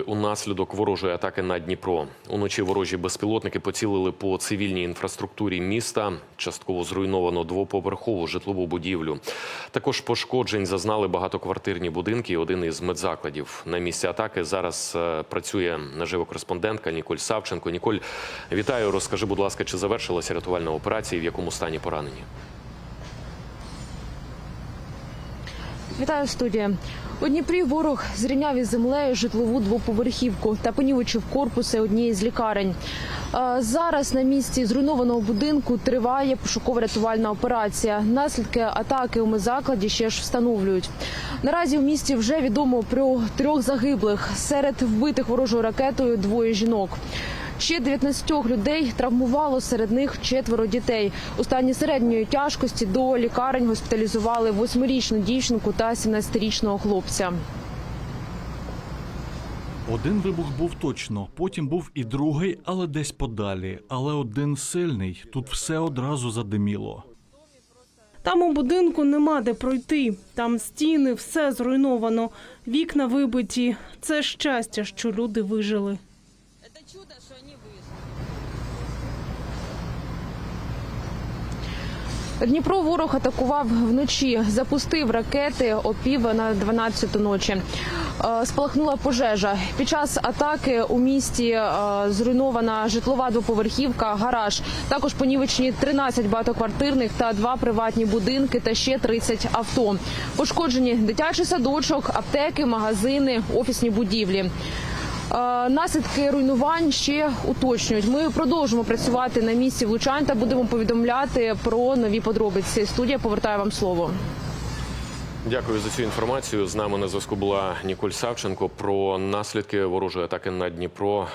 Унаслідок ворожої атаки на Дніпро уночі ворожі безпілотники поцілили по цивільній інфраструктурі міста. Частково зруйновано двоповерхову житлову будівлю. Також пошкоджень зазнали багатоквартирні будинки. і Один із медзакладів на місці атаки зараз е, працює наживо кореспондентка Ніколь Савченко. Ніколь, вітаю. Розкажи, будь ласка, чи завершилася рятувальна операція? і В якому стані поранені? Вітаю студія. У Дніпрі ворог зрівняв із землею житлову двоповерхівку та понівечив корпуси однієї з лікарень. Е, Зараз на місці зруйнованого будинку триває пошуково-рятувальна операція. Наслідки атаки у медзакладі ще ж встановлюють. Наразі у місті вже відомо про трьох загиблих. Серед вбитих ворожою ракетою двоє жінок. Ще 19 людей травмувало, серед них четверо дітей. У стані середньої тяжкості до лікарень госпіталізували восьмирічну дівчинку та 17-річного хлопця. Один вибух був точно, потім був і другий, але десь подалі. Але один сильний. Тут все одразу задиміло. Там у будинку нема де пройти. Там стіни, все зруйновано, вікна вибиті. Це щастя, що люди вижили. Дніпро ворог атакував вночі, запустив ракети о пів на 12 ночі. Е, Спалахнула пожежа. Під час атаки у місті е, зруйнована житлова двоповерхівка, гараж. Також понівечені 13 багатоквартирних та два приватні будинки та ще 30 авто. Пошкоджені дитячий садочок, аптеки, магазини, офісні будівлі. Е, Наслідки руйнувань ще уточнюють. Ми продовжимо працювати на місці влучань та будемо повідомляти про нові подробиці. Студія повертає вам слово. Дякую за цю інформацію. З нами на зв'язку була Ніколь Савченко про наслідки ворожої атаки на Дніпро.